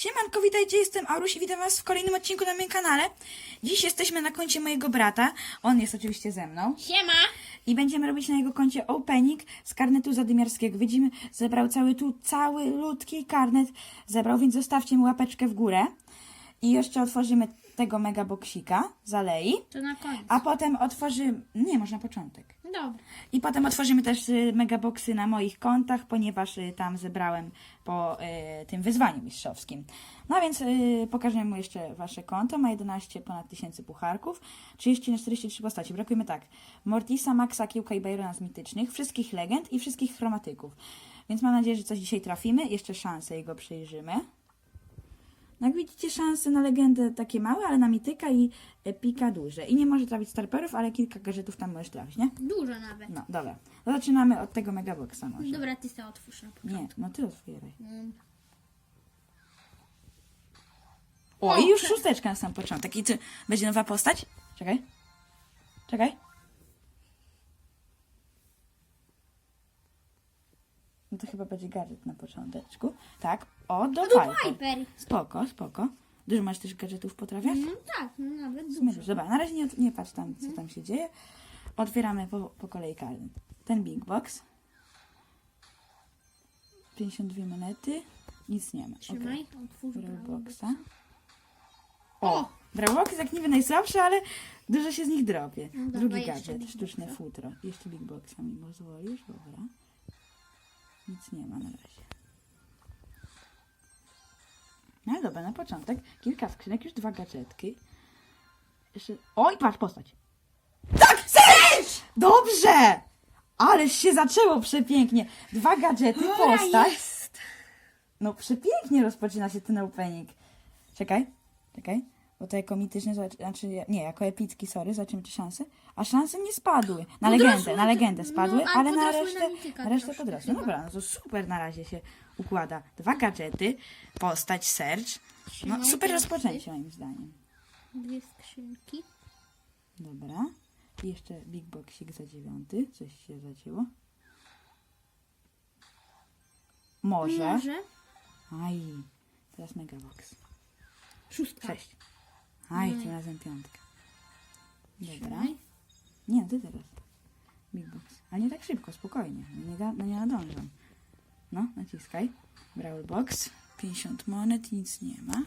Siemanko, witajcie, jestem Aruś i witam was w kolejnym odcinku na moim kanale. Dziś jesteśmy na koncie mojego brata, on jest oczywiście ze mną. Siema! I będziemy robić na jego koncie opening z karnetu zadymiarskiego. Widzimy, zebrał cały tu, cały ludki karnet zebrał, więc zostawcie mu łapeczkę w górę. I jeszcze otworzymy tego megaboksika z alei. To na koniec. A potem otworzymy, nie, może na początek. Dobra. I potem otworzymy też y, megaboksy na moich kontach, ponieważ y, tam zebrałem po y, tym wyzwaniu mistrzowskim. No więc y, mu jeszcze wasze konto. Ma 11 ponad tysięcy pucharków, 30 na 43 postaci. Brakujemy tak. Mortisa, Maxa, Kiełka i Byrona z mitycznych, wszystkich legend i wszystkich chromatyków. Więc mam nadzieję, że coś dzisiaj trafimy. Jeszcze szanse jego przyjrzymy. No jak widzicie, szanse na legendę takie małe, ale na mityka i epika duże. I nie może trafić starperów, ale kilka gadżetów tam możesz trafić, nie? Dużo nawet. No, dobra. Zaczynamy od tego megaboxa może. Dobra, ty sobie otwórz na początek. Nie, no ty otwieraj. Mm. O, i już szósteczka na sam początek. I ty, będzie nowa postać? Czekaj. Czekaj. To chyba będzie gadżet na począteczku. Tak. O, do. Piper. Spoko, spoko. Dużo masz też gadżetów potrafiasz? No tak, no nawet dużo. już. Dobra, na razie nie, nie patrz tam, co tam się dzieje. Otwieramy po, po kolei karnet. Ten big box. 52 monety. Nic nie ma. Trzymaj, Okej. otwórz Brawlboxa. O! Brawlbox jak niby najsłabszy, ale dużo się z nich drobie. No Drugi jeszcze gadżet, big sztuczne boxa. futro. Jeszcze big boxa mi pozwolisz? Dobra. Nic nie ma na razie. No dobra, na początek kilka skrzynek, już dwa gadżetki. Jeszcze... Oj, patrz, postać. Tak! Sercz! Dobrze! Ależ się zaczęło przepięknie. Dwa gadżety, postać. jest! No przepięknie rozpoczyna się ten opening. Czekaj, czekaj. Bo to jako zobaczy- znaczy nie, jako epicki, sorry, czy szanse. A szanse nie spadły. Na Podrosły legendę, na legendę no, spadły, ale ale na resztę, na mityka resztę podrosły. chyba. Dobra, no to super na razie się układa. Dwa gadżety, postać, search. No super rozpoczęcie moim zdaniem. Dwie skrzynki. Dobra. I jeszcze big boxik za dziewiąty. Coś się zacięło. Może. Może. Aj. Teraz megabox. Szóstka. Sześć. Aj, No tym razem piątka. Dobra. Nie, ty teraz. Big box. Ale nie tak szybko, spokojnie. No nie, da, no nie nadążam. No, naciskaj. Brawl box. 50 monet, nic nie ma.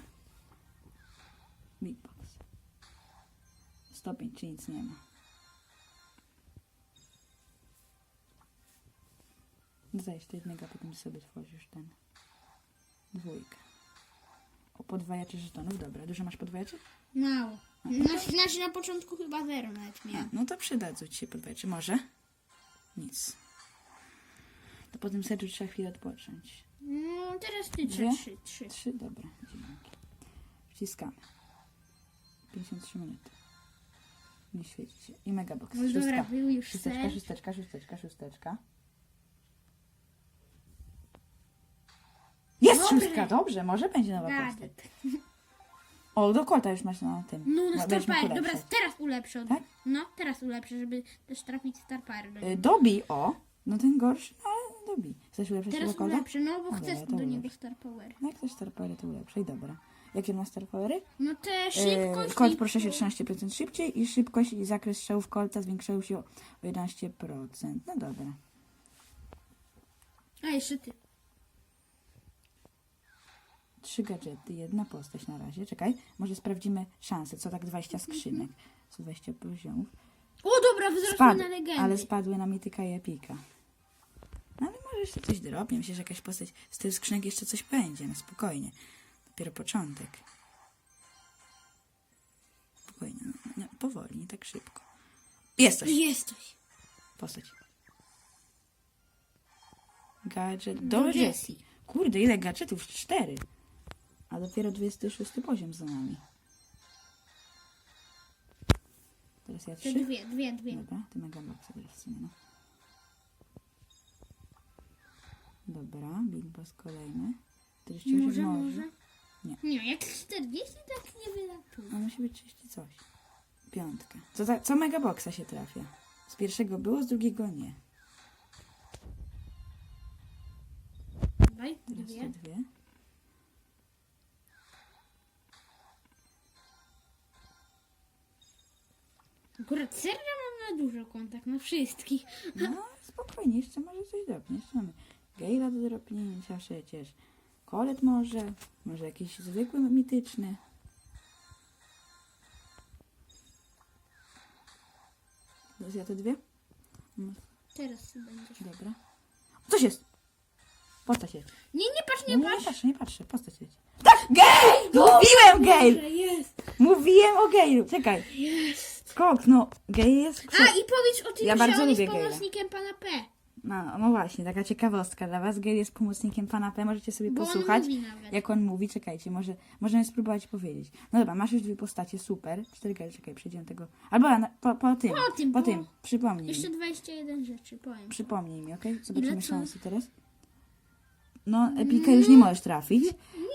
Big box. Stopień, czy nic nie ma. Dodaj jeszcze jednego, a potem sobie tworzysz ten. Dwójkę. O podwajaczy żetonów, dobra. Dużo masz podwajaczy? Mało. Znaczy, znaczy na początku chyba zero nawet A, miałem. no to przydadzą ci się podwajaczy. Może? Nic. To po tym sercu trzeba chwilę odpocząć. No teraz ty Dwie? trzy, trzy. Trzy, dobra. Dzięki. Wciskamy. 53 minuty. Nie świeci się. I megabox. No dobra, był już Szósteczka, ser. szósteczka, szósteczka, szósteczka. Jest Dobre. szóstka, dobrze, może będzie nowa postać. O, do kota już masz na tym. No, no Ma- Star Power. Dobra, teraz ulepszę. Od... Tak? No, teraz ulepszę, żeby też trafić Star Power do Y, niego. Dobij, o. No ten gorszy, no ale dobij. Chcesz ulepszyć Teraz kota? ulepszę, no bo Dobra, chcę to do niego. Star Power. No jak chcesz Star Powery, to ulepszaj, dobra. Jakie ma Star Powery? No te E, szybkość. Kod i- proszę się 13% szybciej i szybkość i zakres strzałów kolta zwiększają się o 11%. No dobra. A jeszcze ty. Trzy gadżety, jedna postać na razie. Czekaj, może sprawdzimy szanse. Co tak 20 skrzynek? Co 20 poziomów. O dobra, wzrosły na legendy. ale spadły na mityka i epika. No ale może jeszcze coś drobnie. Myślę, że jakaś postać z tych skrzynek jeszcze coś będzie. No spokojnie. Dopiero początek. Spokojnie. No, no, powoli, nie tak szybko. Jest coś. Jest coś. Postać. Gadżet Do do Jessie. Jessie. Kurde, ile gadżetów? Cztery. A dopiero 26 poziom za nami. Teraz ja trzy. dwie, dwie, dwie. Dobra, ty mega boxa teraz w sumie, no. Dobra, Big Boss kolejny. 48 Może, może. może? Nie. Nie, jak 40 tak nie wylatuje. No musi być 30 coś. Piątka. Co, za, co mega boxa się trafia? Z pierwszego było, z drugiego nie. Teraz dwie. te dwie. Akurat serra mam na dużo kontakt, na wszystkich. No, spokojnie, jeszcze może coś dropnie. Jeszcze mamy Gale'a do dropnięcia przecież. Kolet może, może jakiś zwykły, mityczny. Ja te dwie? No, Teraz będziesz. dobra. Coś jest! Postać jest. Nie, nie patrz, Nie, nie nie patrz. patrzę, nie patrzę. Postać jest. Tak! Gale! Mówiłem jest, Mówiłem o Gale'u. Czekaj. jest. Skok, no. Gale jest... A i powiedz o tym, Ja że bardzo on jest lubię Gale'a. pomocnikiem pana P. No, no właśnie, taka ciekawostka dla Was. Gale jest pomocnikiem pana P. Możecie sobie Bo on posłuchać. mówi nawet. Jak on mówi, czekajcie, może możemy spróbować powiedzieć. No dobra, masz już dwie postacie, super. Cztery gale, czekaj, przejdziemy tego. Albo na, po, po tym. Po tym, po bo- tym. Przypomnij Jeszcze mi. 21 rzeczy, powiem. Przypomnij mi, okej? Zobaczymy co? szanse teraz. No, epika już nie możesz trafić,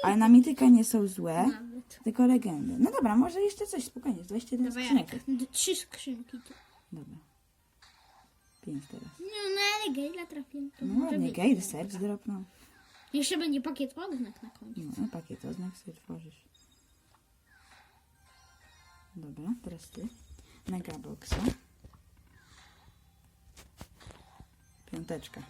ale na mityka nie są złe, Nawet. tylko legendy. No dobra, może jeszcze coś, spokojnie, 21 Dawaj, skrzynek. D- Trzy skrzynki. Dobra. Pięć teraz. No, no ale Gejla trafiłem. To No może ładnie, być. Gale, dropnął. Jeszcze będzie pakiet odznack na końcu. No, pakiet oznak sobie tworzysz. Dobra, teraz ty. Megaboxa. Piąteczka.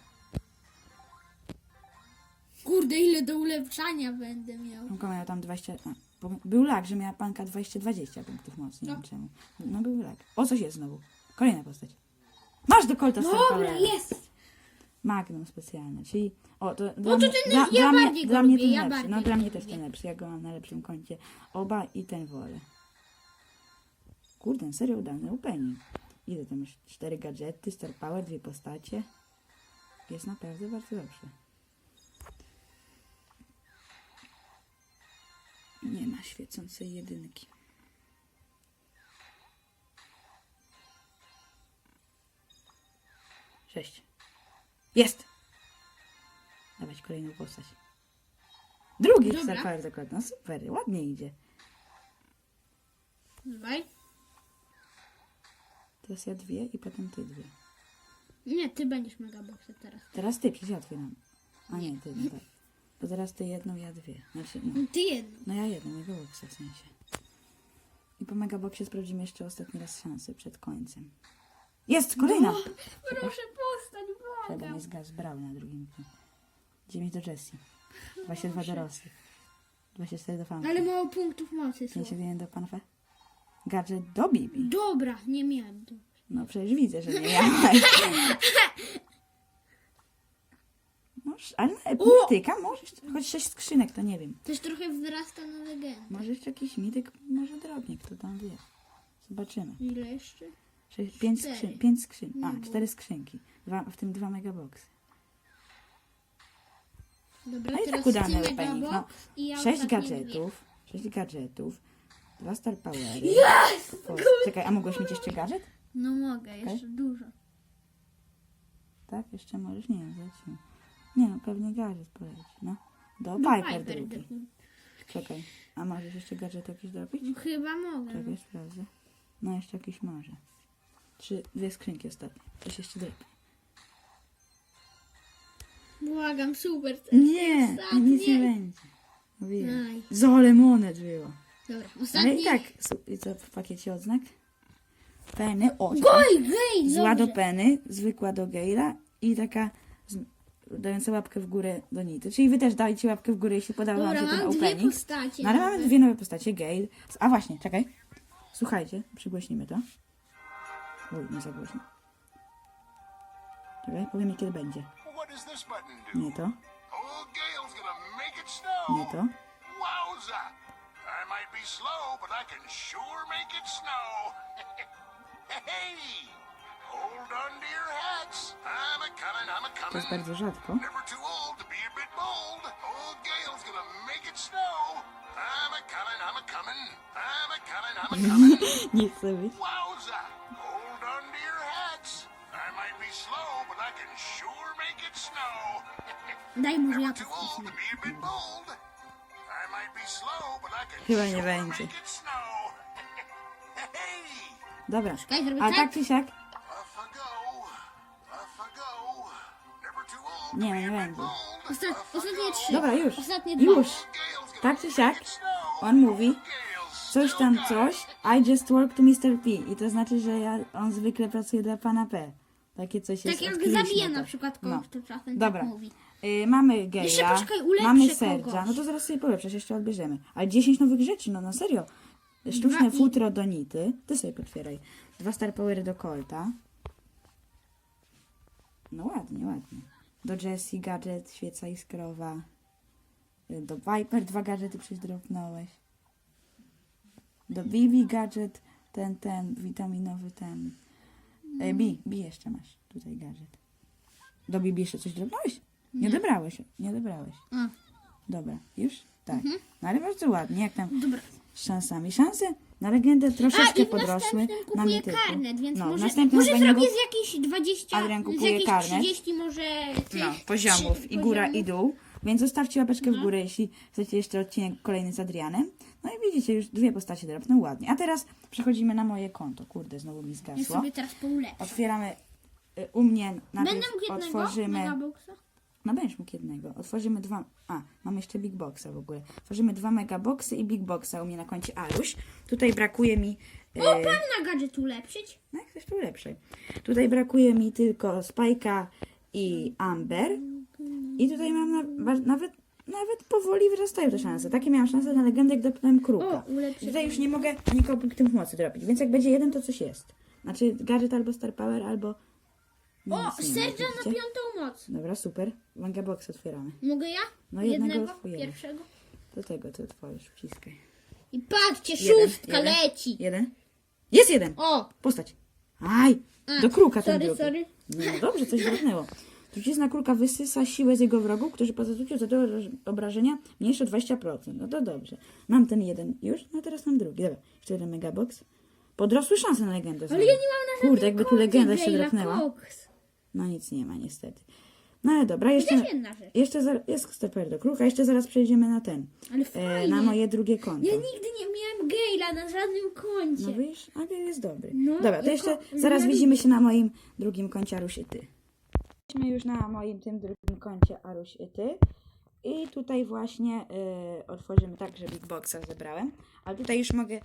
Kurde, ile do ulepszania będę miał. Panka miała tam 20... A, bo był lag, że miała panka 220 punktów mocy, nie wiem No. czemu. No był lag. O, coś jest znowu. Kolejna postać. Masz do kolta Dobra, jest. Magnum specjalne, czyli... O, to dla to ten- dla, ja dla mnie, go dla mnie lubię, ten ja lepszy. bardziej No dla go mnie też lubię. ten lepszy, ja go mam na lepszym koncie. Oba i ten wolę. Kurde, serio udany opening. Ile tam już? Cztery gadżety, Star Power, dwie postacie. Jest naprawdę bardzo dobrze. Nie ma świecącej jedynki. Sześć. Jest! Dawać kolejną postać. Drugi Dobra. Power dokładnie. No super, ładnie idzie. Dawaj. Teraz ja dwie i potem ty dwie. Nie, ty będziesz megaboxer teraz. Teraz ty, przecież ja otwieram. A nie, ty, no tak. To teraz ty jedną, ja dwie. Znaczy, no, Ty jedno. no ja jedną, megaboxa w sensie. I po megaboxie sprawdzimy jeszcze ostatni raz szansę przed końcem. Jest, kolejna! Proszę postać, Chyba błagam. jest gaz brał na drugim. 9 do Jessie. 22 do Rosji. 24 do Fanfa. Ale mało punktów mocy są. 51 do Panfa. Gadżet do Bibi. Dobra, nie miałem. No przecież widzę, że nie miałeś. Możesz, ale na mityka możesz, choć 6 skrzynek, to nie wiem. Też trochę wzrasta na legendę. Może jeszcze jakiś mityk, może drobnik, kto tam wie. Zobaczymy. Ile jeszcze? 5 Cztery. skrzyn, pięć skrzyn, Nie a było. 4 skrzynki. Dwa, w tym dwa megaboxy. Dobra, No i teraz tak udany ty opening. No, megabox i ja 6 ostatnie gadżetów, 6 gadżetów, dwa Star Powery. Yes! Po- Czekaj, a mogłeś mieć jeszcze gadżet? No mogę, jeszcze dużo. Tak? Jeszcze możesz? Nie zobaczymy. Nie no, pewnie gadżet poleci, no. Do Do Piper Piper drugi. drugi. Czekaj, a możesz jeszcze gadżet jakiś zrobić? No, Chyba mogę. Czekaj, sprawdzę. No jeszcze jakiś może. Trzy, dwie skrzynki ostatnie. Coś jeszcze drobne. Błagam, super. to Nie, ostatnie. nic nie będzie. Mówiłem. Aj. Zole monet było. Dobra, Ale ostatni. i tak, su- i co w pakiecie odznak? Peny, o. Goj, gej, Zła do dobrze. Peny, zwykła do Gejla i taka z, dająca łapkę w górę do Nity. Czyli wy też dajcie łapkę w górę, jeśli podoba wam Dobra, się ten mam dwie opening. postacie. No ale mamy dwie nowe postacie, Gale. A właśnie, czekaj. Słuchajcie, przygłośnimy to. Oj, nie za głośno. Czekaj, powiemy kiedy będzie. What does this button do? Nie to, Oh, Gale's gonna make it snow. nie to. Wowza! I might be slow, but I can sure make it snow. hey! To a a jest bardzo rzadko. A a a a a. Nie chcę być. Daj może ja to wcisnę. a Chyba nie będzie. Dobra, ale tak? tak czy siak, Nie, nie. Osta I ostatnie trzy. Dobra, już. Ostatnie dwa. Już. Tak czy siak, on mówi, coś tam coś, I just work to Mr. P. I to znaczy, że ja, on zwykle pracuje dla pana P. Takie coś jest Tak jak zabije na przykład No. kogoś, to czasem Dobra. tak mówi. Y, mamy poczekaj, ulepszę mamy kogoś. Serge'a. No to zaraz sobie polepszasz, jeszcze odbierzemy. Ale 10 nowych rzeczy, no na serio. Sztuczne Dwa i- futro do Nity. Ty sobie potwieraj. Dwa Star Powery do Colta. No ładnie, ładnie. Do Jessie gadżet, świeca iskrowa. Y, Do Viper dwa gadżety przyzdropnąłeś. Do Bibi gadżet, ten, ten, witaminowy ten. E, Bi, Bi jeszcze masz tutaj gadżet. Do Bibi jeszcze coś dropnąłeś? Nie dobrałeś, nie dobrałeś. A. Dobra, już? Tak. No ale bardzo ładnie, jak tam Dobra. Z szansami. Szanse na legendę troszeczkę A i w podrosły. następnym Na kupuję mityku. karnet, więc no, w może, następnym może zrobię z jakichś 20, Adrian z kupuje jakichś karnet. 30 może tych, no, poziomów trzy- i góra poziomów. i dół. Więc zostawcie łapeczkę No. w górę, jeśli chcecie jeszcze odcinek kolejny z Adrianem. No i widzicie, już dwie postacie drobne, ładnie. A teraz przechodzimy na moje konto. Kurde, znowu mi Ja zgasło. sobie teraz poulepszę. Otwieramy y, u mnie najpierw Będę mógł jednego otworzymy. megaboxa? No będziesz mógł jednego. Otworzymy dwa. A, mam jeszcze Big Boxa w ogóle. Otworzymy dwa megaboxy i Big Boxa u mnie na koncie Aluś. Tutaj brakuje mi. y, O, pan na gadżet ulepszyć? No jak coś tu lepszej. Tutaj brakuje mi tylko Spajka i Amber. I tutaj mam na, nawet, nawet powoli wyrastają te szanse. Takie miałam szanse na legendę, jak dopnąłem kruka. O. Tutaj już nie mogę nikogo punktów mocy dropić, więc jak będzie jeden, to coś jest. Znaczy gadżet albo Star Power, albo... O, nie ma, Sergia na piątą moc. Dobra, super. Manga box otwieramy. Mogę ja? No, jednego pierwszego. Do tego ty otworzysz, wciskaj. I patrzcie, Jeden, szóstka jeden. leci. Jeden? Jest jeden! O, Postać. Aj! A, Do kruka ten sorry, drugi. sorry. No dobrze, coś drobnęło. Trucizna kruka wysysa siłę z jego wrogów, którzy po zatuciu zadają obrażenia mniejsze o 20%. No to dobrze. Mam ten jeden już, no teraz mam drugi. Dobra, jeszcze jeden megabox. Podrosły szanse na legendę. ale ja nie mam na Kurde, jakby tu legenda się drapnęła. Cox. No nic nie ma niestety. No ale dobra, jeszcze, Chociaż jedna rzecz. jeszcze za, jest steper do kruka, jeszcze zaraz przejdziemy na ten. Ale E, fajnie. na moje drugie konto. Ja nigdy nie miałem Gale'a na żadnym koncie. No widzisz, ale jest dobry. No, Dobra, to jako- jeszcze zaraz ja widzimy się na moim drugim koncie Aruś i Ty. Jesteśmy już na moim tym drugim koncie Aruś i Ty. I tutaj właśnie y, otworzymy tak, że Big Boxa zebrałem. Ale tutaj już mogę y,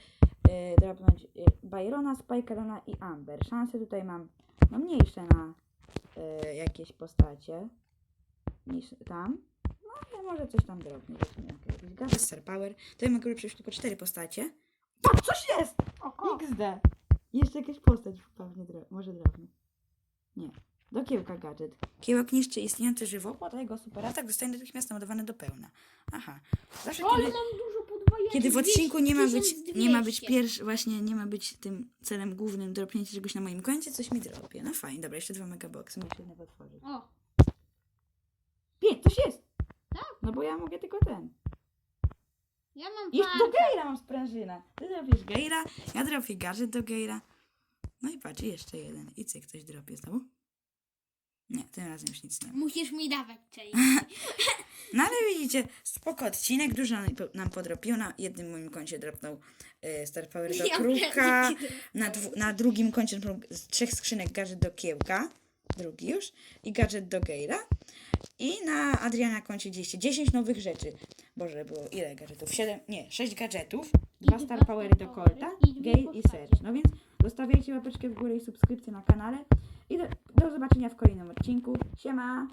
drapnąć y, Byrona, Spikerona i Amber. Szanse tutaj mam no, mniejsze na y, jakieś postacie niż tam. No ale może coś tam drobnie. Weźmy Jakiś Gadget, Star Power. Tutaj mogę przejść tylko cztery postacie. Tam coś jest! XD. Jeszcze jakaś postać pewnie dro- może drobna. Nie. Do kiełka gadżet. Kiełek niszczy istniejący żywopłot, a jego superatak zostaje natychmiast naładowany do pełna. Aha. Zawsze Ale kiedy, mam dużo. Kiedy w odcinku nie ma być, nie ma być 1200. pierwszy, właśnie nie ma być tym celem głównym dropnięcie czegoś na moim koncie, coś mi dropie. No fajnie, dobra, jeszcze dwa megaboxy, muszę jednego otworzyć. O, Pięć, coś jest! Tak? No bo ja mogę tylko ten. ja mam Jeszcze do. Gejra mam sprężyna. Ty dropisz Gejra, ja dropię gadżet do Gejra. No i patrz, i jeszcze jeden. I cyk, ktoś dropie znowu. Nie, tym razem już nic nie ma. Musisz mi dawać część. No ale widzicie, spoko odcinek, dużo nam- nam podrobił. Na jednym moim koncie dropnął y, Star Power do Ja kruka. Na, dwu, na drugim koncie dropnął z trzech skrzynek gadżet do kiełka. Drugi już. I gadżet do Gejra. I na Adriana koncie 10, 10 nowych rzeczy. Boże, było ile gadżetów? 7, nie, 6 gadżetów. Dwa dwa Star Powery do Star Colta, Powery i dwie Gale i postacie. Serge. No więc zostawiajcie łapeczkę w górę i subskrypcję na kanale. I do, do zobaczenia w kolejnym odcinku. Siema!